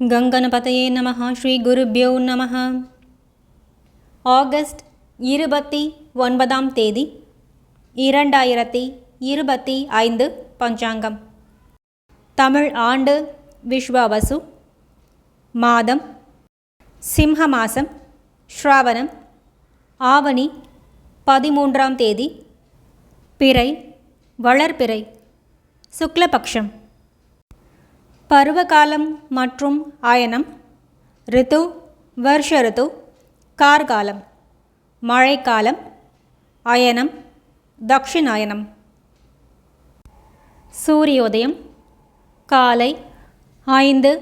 கங்கணபதையே நம ஸ்ரீ குருபியோ நம ஆகஸ்ட் இருபத்தி ஒன்பதாம் தேதி இரண்டாயிரத்தி இருபத்தி ஐந்து பஞ்சாங்கம். தமிழ் ஆண்டு விஸ்வாவசு மாதம் சிம்ஹ மாசம் ஸ்ராவணம் ஆவணி பதிமூன்றாம் தேதி பிறை வளர்பிறை சுக்லபக்ஷம். பருவகாலம் மற்றும் ஆயனம் ரித்து வருஷ ரித்து கார்காலம் மழைக்காலம் அயனம் தக்ஷிணாயனம். சூரியோதயம் காலை ஐந்து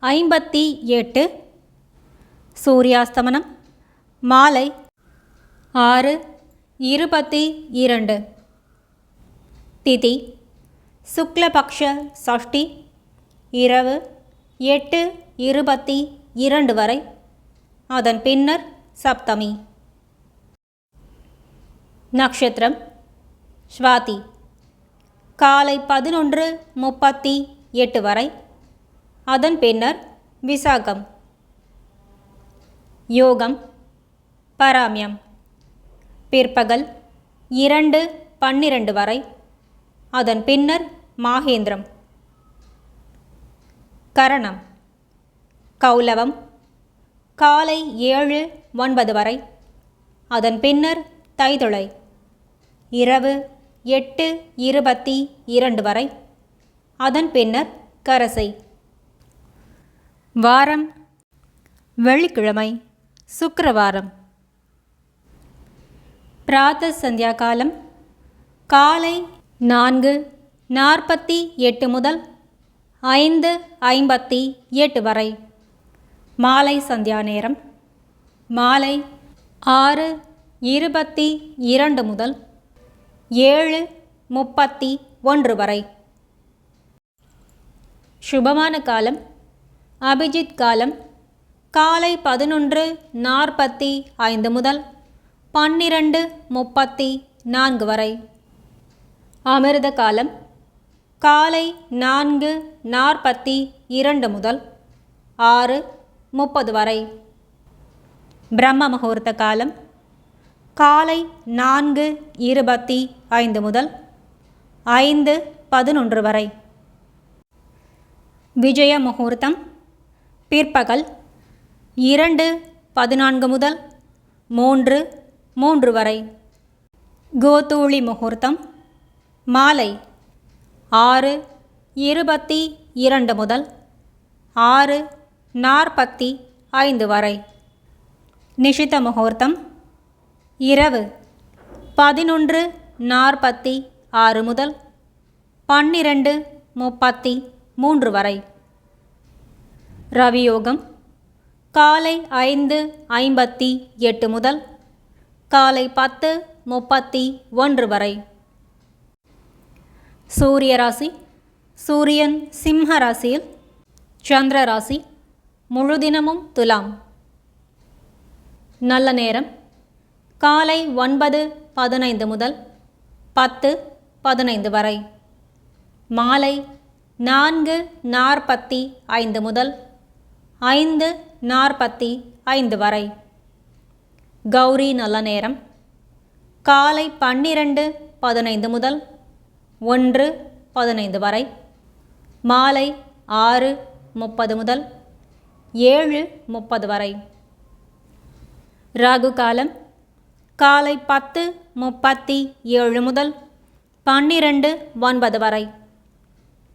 ஐம்பத்தி எட்டு. சூரியாஸ்தமனம் மாலை ஆறு இருபத்தி இரண்டு. திதி சுக்லபக்ஷ சஷ்டி இரவு எட்டு இருபத்தி இரண்டு வரை. அதன் பின்னர் சப்தமி. நக்ஷத்திரம். ஸ்வாதி. காலை பதினொன்று முப்பத்தி எட்டு வரை. அதன் பின்னர் விசாகம். யோகம். பராமியம். பிற்பகல் இரண்டு பன்னிரண்டு வரை. அதன் பின்னர் மாகேந்திரம். கரணம். கௌலவம் காலை ஏழு ஒன்பது வரை. அதன் பின்னர் தைதுளை. இரவு எட்டு இருபத்தி இரண்டு வரை. அதன் பின்னர் கரசை. வாரம் வெள்ளிக்கிழமை சுக்கரவாரம். பிராத்த சந்தியா காலம் காலை நான்கு நாற்பத்தி எட்டு முதல் ஐந்து ஐம்பத்தி எட்டு வரை. மாலை சந்தியா நேரம். மாலை ஆறு இருபத்தி இரண்டு முதல் ஏழு முப்பத்தி ஒன்று வரை. சுபமான காலம். அபிஜித் காலம். காலை பதினொன்று நாற்பத்தி ஐந்து முதல் பன்னிரண்டு முப்பத்தி நான்கு வரை. அமிர்த காலம். காலை நான்கு நாற்பத்தி இரண்டு முதல் ஆறு முப்பது வரை. பிரம்ம முகூர்த்த காலம் காலை நான்கு இருபத்தி ஐந்து முதல் ஐந்து பதினொன்று வரை. விஜய முகூர்த்தம் பிற்பகல் இரண்டு பதினான்கு முதல் மூன்று மூன்று வரை. கோதூளி முகூர்த்தம் மாலை ஆறு இருபத்தி இரண்டு முதல் ஆறு நாற்பத்தி ஐந்து வரை. நிஷித முகூர்த்தம் இரவு பதினொன்று நாற்பத்தி ஆறு முதல் பன்னிரண்டு முப்பத்தி மூன்று வரை. ரவியோகம் காலை ஐந்து ஐம்பத்தி எட்டு முதல் காலை பத்து முப்பத்தி ஒன்று வரை. சூரிய ராசி சூரியன் சிம்ம ராசியில் சந்திர ராசி முழு தினமும் துலாம். நல்ல நேரம். காலை ஒன்பது பதினைந்து முதல் பத்து பதினைந்து வரை. மாலை நான்கு நாற்பத்தி ஐந்து முதல் ஐந்து நாற்பத்தி ஐந்து வரை. கௌரி நல்ல நேரம். காலை பன்னிரண்டு பதினைந்து முதல் ஒன்று பதினைந்து வரை. மாலை ஆறு முப்பது முதல் ஏழு முப்பது வரை. ராகு காலம் காலை பத்து முப்பத்தி ஏழு முதல் பன்னிரண்டு ஒன்பது வரை.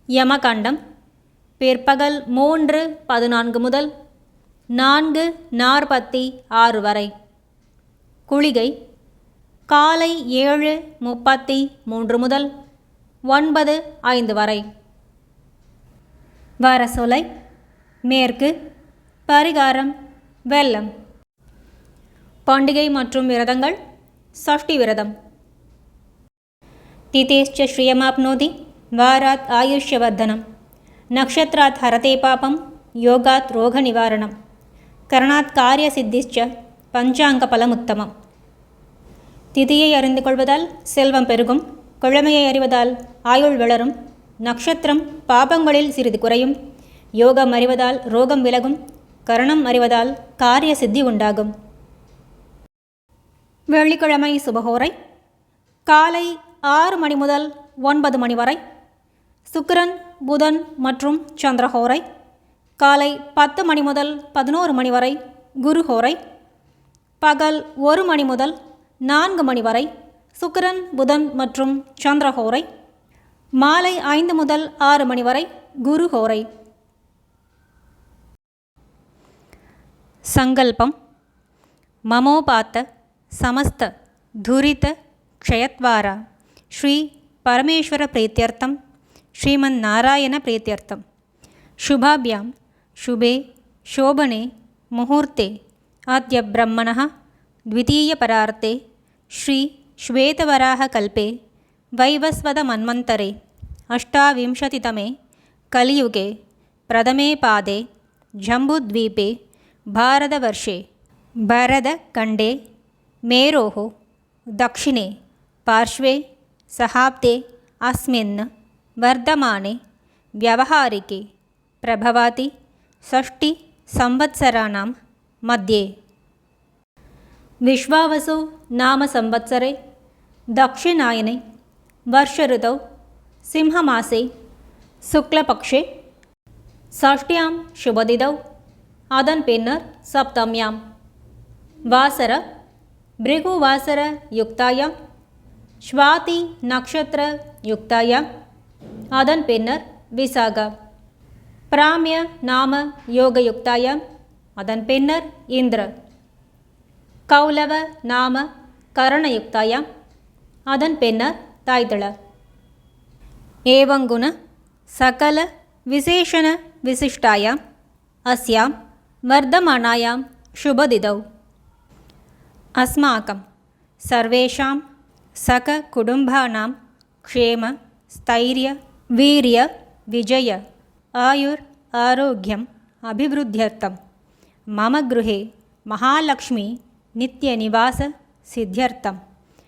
யமகண்டம் பிற்பகல் மூன்று பதினான்கு முதல் நான்கு நாற்பத்தி ஆறு வரை. குளிகை காலை ஏழு முப்பத்தி மூன்று முதல் ஒன்பது ஐந்து வரை. வரசொலை மேற்கு பரிகாரம் வெள்ளம். பண்டிகை மற்றும் விரதங்கள் சஷ்டி விரதம். திதேஷ்ச ஸ்ரீயமாப்னோதி வாராத் ஆயுஷ்யவர்தனம். நக்ஷத்ராத் ஹரதே பாபம் யோகாத் ரோக நிவாரணம் கரணாத் காரிய சித்திச்ச பஞ்சாங்க பலமுத்தமம். திதியை அறிந்து கொள்வதால் செல்வம் பெருகும். கிழமையை அறிவதால் ஆயுள் வளரும். நட்சத்திரம் பாபங்களில் சிறிது குறையும். யோகம் அறிவதால் ரோகம் விலகும். கரணம் அறிவதால் காரிய சித்தி உண்டாகும். வெள்ளிக்கிழமை சுபகோரை. காலை ஆறு மணி முதல் ஒன்பது மணி வரை. சுக்கிரன் புதன் மற்றும் சந்திரஹோரை காலை பத்து மணி முதல் பதினோரு மணி வரை குருஹோரை பகல் ஒரு மணி முதல் நான்கு மணி வரை சுக்கிரன் புதன் மற்றும் சந்திரஹோரை மாலை ஐந்து முதல் ஆறு மணி வரை குருஹோரை சங்கல்பம் மமோபாத்த సమస్త ధురిత క్షయత్వార శ్రీ పరమేశ్వర ప్రీత్యర్థం శ్రీమన్నారాయణ ప్రీత్యర్థం శుభాభ్యాం శుభే శోభనే ముహూర్తే అద్య బ్రహ్మణ ద్వితీయపరార్తే శ్రీ श्वेतवराहकल्पे वैवस्वतमन्वन्तरे अष्टाविंशतितमे कलियुगे प्रथमे पादे जम्बुद्वीपे भारतवर्षे भरदखण्डे मेरोः दक्षिणे पार्श्वे सहाब्दे अस्मिन् वर्धमाने व्यवहारिके प्रभवाति षष्टिसंवत्सराणां मध्ये विश्वावसु नाम संवत्सरे दक्षिणायने वर्षऋतौ सिंहमासे शुक्लपक्षे षष्ट्यां शुभदिदौ अदन्पेन्नर् सप्तम्यां वासर भृगुवासरयुक्तायां स्वातिनक्षत्रयुक्तायाम् அதன் பின்னர் விசாகா பிராமிய நாம யோகயுக்தாயாம் அதன் பின்னர் இந்திர கௌலவ நாம கரணயுக்தாயாம் அதன் பின்னர் தாய்தள ஏவங்குண சகல விசேஷண விசிஷ்டாயாம் अस्यां वर्धमानायां शुभदिदौ अस्माकं सर्वेषां सककुटुम्बानां क्षेम स्थैर्य वीर्य विजय आयुर् आरोग्यम् अभिवृद्ध्यर्थं मम गृहे महालक्ष्मी नित्यनिवाससिद्ध्यर्थं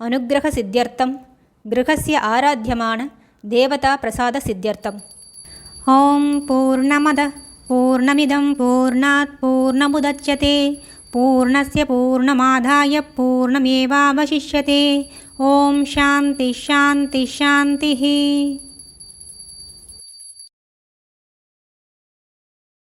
अनुग्रहसिद्ध्यर्थं, गृहस्य आराध्यमान देवताप्रसादसिद्ध्यर्थम्। ॐ पूर्णमदः, पूर्णमिदं, पूर्णात् पूर्णमुदच्यते, पूर्णस्य पूर्णमादाय पूर्णमेवावशिष्यते। ॐ शान्तिः शान्तिः शान्तिः।